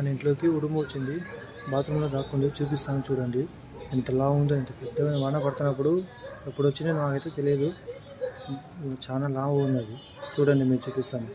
మన ఇంట్లోకి ఉడుము వచ్చింది. బాత్రూంలో దాక్కుండి చూపిస్తాను చూడండి. ఎంత లావు ఉందో ఎంత పెద్దగా వాన పడుతున్నప్పుడు ఎప్పుడు వచ్చిందో నాకైతే తెలియదు. చాలా లావు ఉంది అది చూడండి మీరు చూపిస్తాను.